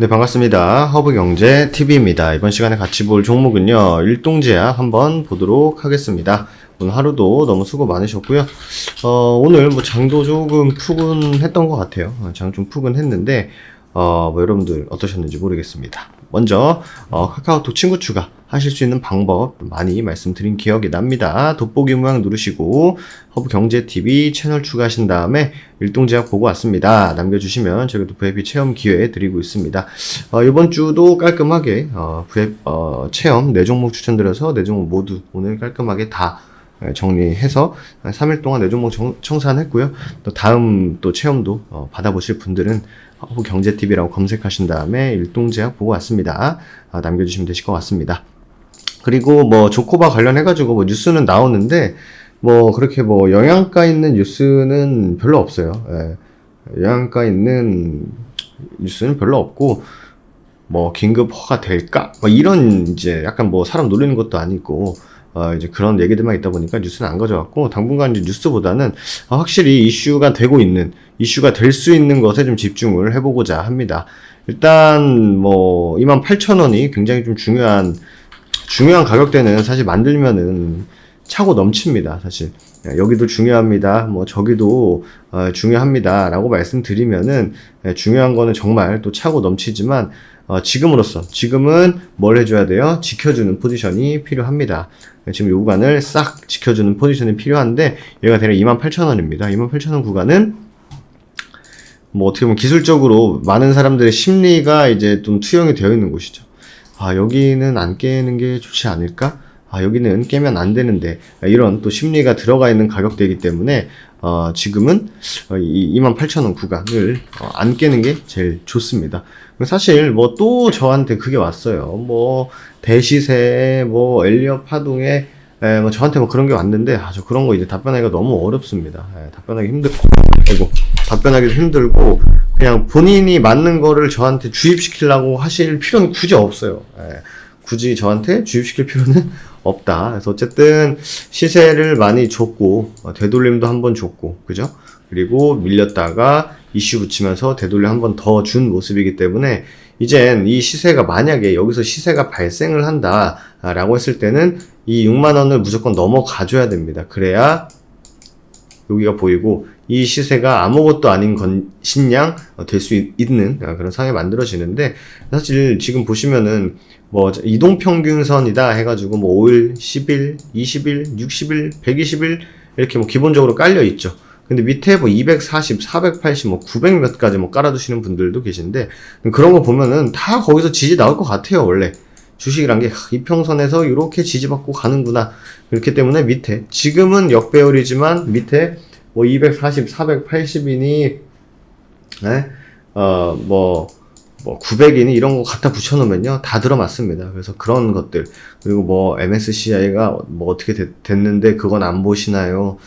네, 반갑습니다. 허브경제 TV입니다. 이번 시간에 같이 볼 종목은요, 일동제약 한번 보도록 하겠습니다. 오늘 하루도 너무 수고 많으셨고요. 어, 오늘 뭐 장도 조금 푸근했던 것 같아요. 어, 장좀 푸근했는데, 어, 뭐 여러분들 어떠셨는지 모르겠습니다. 먼저, 어, 카카오톡 친구 추가 하실 수 있는 방법 많이 말씀드린 기억이 납니다. 돋보기 모양 누르시고, 허브 경제TV 채널 추가하신 다음에 일동 제약 보고 왔습니다. 남겨주시면 저희도 VIP 체험 기회 드리고 있습니다. 어, 이번 주도 깔끔하게, 어, VIP, 어, 체험 4종목 추천드려서 4종목 모두 오늘 깔끔하게 다 예, 정리해서 3일 동안 내 종목 정- 청산했고요. 또 다음 또 체험도 어, 받아보실 분들은 허브 경제TV라고 검색하신 다음에 일동제약 보고 왔습니다. 아, 남겨주시면 되실 것 같습니다. 그리고 뭐 조코바 관련해가지고 뭐 뉴스는 나오는데 뭐 그렇게 뭐 영양가 있는 뉴스는 별로 없어요. 예. 영양가 있는 뉴스는 별로 없고 뭐 긴급 허가 될까? 뭐 이런 이제 약간 뭐 사람 놀리는 것도 아니고 어 이제 그런 얘기들만 있다 보니까 뉴스는 안 가져왔고 당분간 이제 뉴스보다는 어, 확실히 이슈가 되고 있는 이슈가 될 수 있는 것에 좀 집중을 해보고자 합니다. 일단 뭐 28,000원이 굉장히 좀 중요한 중요한 가격대는 사실 만들면은 차고 넘칩니다, 사실. 예, 여기도 중요합니다. 뭐 저기도 어, 중요합니다라고 말씀드리면은 예, 중요한 거는 정말 또 차고 넘치지만 어, 지금으로서 지금은 뭘 해줘야 돼요? 지켜주는 포지션이 필요합니다. 예, 지금 요 구간을 싹 지켜주는 포지션이 필요한데 얘가 대략 28,000원입니다. 28,000원 구간은 뭐 어떻게 보면 기술적으로 많은 사람들의 심리가 이제 좀 투영이 되어 있는 곳이죠. 아, 여기는 안 깨는 게 좋지 않을까? 아, 여기는 깨면 안 되는데. 아, 이런 또 심리가 들어가 있는 가격대이기 때문에, 어, 지금은 어, 이 28,000원 구간을 어, 안 깨는 게 제일 좋습니다. 사실 뭐 또 저한테 그게 왔어요. 뭐, 대시세, 뭐, 엘리어 파동에, 에, 뭐 저한테 뭐 그런 게 왔는데, 아, 저 그런 거 이제 답변하기가 너무 어렵습니다. 예, 답변하기 힘들고, 아이고, 답변하기도 힘들고, 그냥 본인이 맞는 거를 저한테 주입시키려고 하실 필요는 굳이 없어요. 예, 굳이 저한테 주입시킬 필요는 없다. 그래서 어쨌든 시세를 많이 줬고, 어, 되돌림도 한번 줬고, 그죠? 그리고 밀렸다가 이슈 붙이면서 되돌림 한번 더 준 모습이기 때문에 이젠 이 시세가 만약에 여기서 시세가 발생을 한다라고 했을 때는 이 6만 원을 무조건 넘어가줘야 됩니다. 그래야 여기가 보이고 이 시세가 아무것도 아닌 건 신양 될 수 있는 아, 그런 상황이 만들어지는데 사실 지금 보시면은 뭐 이동평균선이다 해가지고 뭐 5일, 10일, 20일, 60일, 120일 이렇게 뭐 기본적으로 깔려 있죠. 근데 밑에 뭐 240, 480, 뭐 900몇 가지 뭐 깔아두시는 분들도 계신데 그런 거 보면은 다 거기서 지지 나올 것 같아요 원래 주식이란 게 하, 이평선에서 이렇게 지지받고 가는구나 그렇기 때문에 밑에 지금은 역배열이지만 밑에 뭐 240, 480이니 네? 어뭐 뭐 900이니 이런 거 갖다 붙여놓으면요 다 들어맞습니다. 그래서 그런 것들 그리고 뭐 MSCI가 뭐 어떻게 됐, 됐는데 그건 안 보시나요?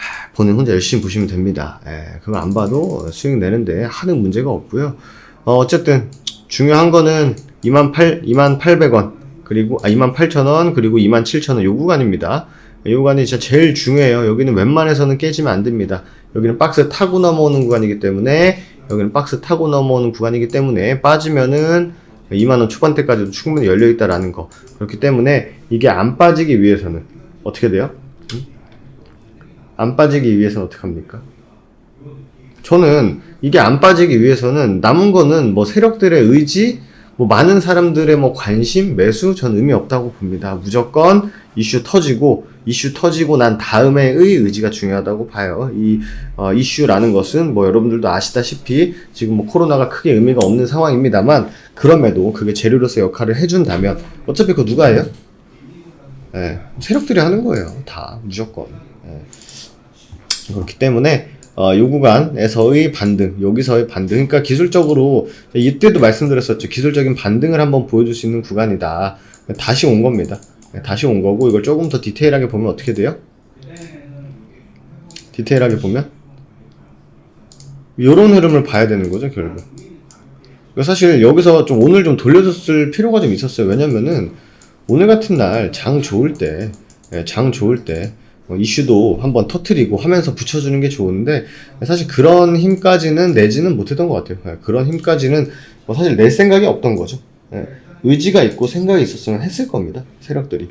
하, 본인 혼자 열심히 보시면 됩니다. 예, 그거 안 봐도 수익 내는데 하는 문제가 없고요. 어, 어쨌든 중요한 거는 2만 8 2만 800원 그리고 아 2만 8천 원 그리고 2만 7천 원요 구간입니다. 이 구간이 진짜 제일 중요해요. 여기는 웬만해서는 깨지면 안 됩니다. 여기는 박스 타고 넘어오는 구간이기 때문에 여기는 박스 타고 넘어오는 구간이기 때문에 빠지면은 2만원 초반대까지도 충분히 열려있다라는 거. 그렇기 때문에 이게 안 빠지기 위해서는 어떻게 돼요? 음? 안 빠지기 위해서는 어떻게 합니까? 저는 이게 안 빠지기 위해서는 남은 거는 뭐 세력들의 의지, 뭐 많은 사람들의 뭐 관심, 매수 전 의미 없다고 봅니다. 무조건 이슈 터지고 이슈 터지고 난 다음에의 의지가 중요하다고 봐요. 이 어, 이슈라는 것은 뭐 여러분들도 아시다시피 지금 뭐 코로나가 크게 의미가 없는 상황입니다만 그럼에도 그게 재료로서 역할을 해준다면 어차피 그거 누가 해요? 예, 세력들이 하는 거예요. 다 무조건. 예. 그렇기 때문에 어, 요 구간에서의 반등, 여기서의 반등. 그러니까 기술적으로 이때도 말씀드렸었죠. 기술적인 반등을 한번 보여줄 수 있는 구간이다. 다시 온 겁니다. 네, 다시 온 거고 이걸 조금 더 디테일하게 보면 어떻게 돼요? 디테일하게 보면 요런 흐름을 봐야 되는 거죠, 결국. 사실 여기서 좀 오늘 좀 돌려줬을 필요가 좀 있었어요. 왜냐면은 오늘 같은 날 장 좋을 때, 예, 장 좋을 때 어, 이슈도 한번 터트리고 하면서 붙여주는 게 좋은데 사실 그런 힘까지는 내지는 못했던 것 같아요. 예, 그런 힘까지는 뭐 사실 낼 생각이 없던 거죠. 예, 의지가 있고 생각이 있었으면 했을 겁니다. 세력들이.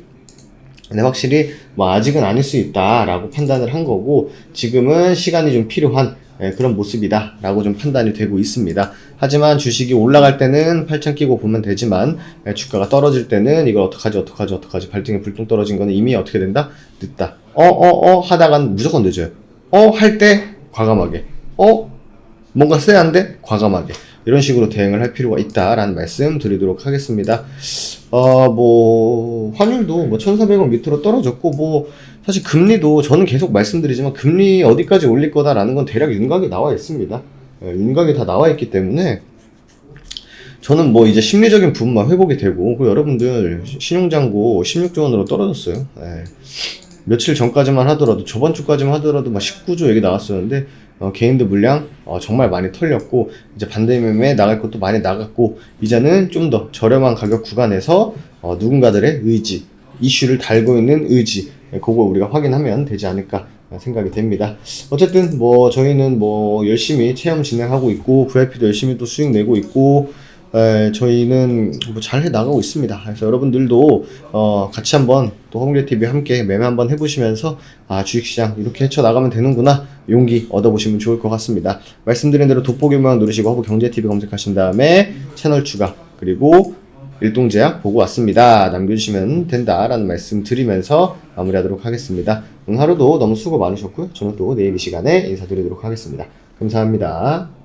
근데 확실히 뭐 아직은 아닐 수 있다라고 판단을 한 거고 지금은 시간이 좀 필요한 예, 그런 모습이다라고 좀 판단이 되고 있습니다. 하지만 주식이 올라갈 때는 팔짱 끼고 보면 되지만 예, 주가가 떨어질 때는 이걸 어떡하지 어떡하지 어떡하지 발등에 불똥 떨어진 거는 이미 어떻게 된다? 늦다. 어 어 어 하다간 무조건 늦어요. 어 할 때 과감하게. 어 뭔가 쎄한데 과감하게. 이런 식으로 대응을 할 필요가 있다라는 말씀 드리도록 하겠습니다. 어, 뭐, 환율도 뭐 1,400원 밑으로 떨어졌고, 뭐, 사실 금리도 저는 계속 말씀드리지만 금리 어디까지 올릴 거다라는 건 대략 윤곽이 나와 있습니다. 예, 윤곽이 다 나와 있기 때문에 저는 뭐 이제 심리적인 부분만 회복이 되고, 그 여러분들 신용장고 16조 원으로 떨어졌어요. 예. 며칠 전까지만 하더라도 저번 주까지만 하더라도 막 19조 얘기 나왔었는데 어, 개인들 물량 어, 정말 많이 털렸고 이제 반대매매 나갈 것도 많이 나갔고 이제는 좀 더 저렴한 가격 구간에서 어, 누군가들의 의지 이슈를 달고 있는 의지 예, 그거 우리가 확인하면 되지 않을까 생각이 됩니다. 어쨌든 뭐 저희는 뭐 열심히 체험 진행하고 있고 VIP도 열심히 또 수익 내고 있고 에, 저희는 뭐 잘 해 나가고 있습니다. 그래서 여러분들도 어, 같이 한번 또 홍길래 TV 함께 매매 한번 해보시면서 아 주식시장 이렇게 헤쳐 나가면 되는구나 용기 얻어보시면 좋을 것 같습니다. 말씀드린 대로 돋보기만 누르시고 허브 경제 TV 검색하신 다음에 채널 추가 그리고 일동제약 보고 왔습니다. 남겨주시면 된다라는 말씀 드리면서 마무리하도록 하겠습니다. 오늘 하루도 너무 수고 많으셨고요. 저는 또 내일 이 시간에 인사드리도록 하겠습니다. 감사합니다.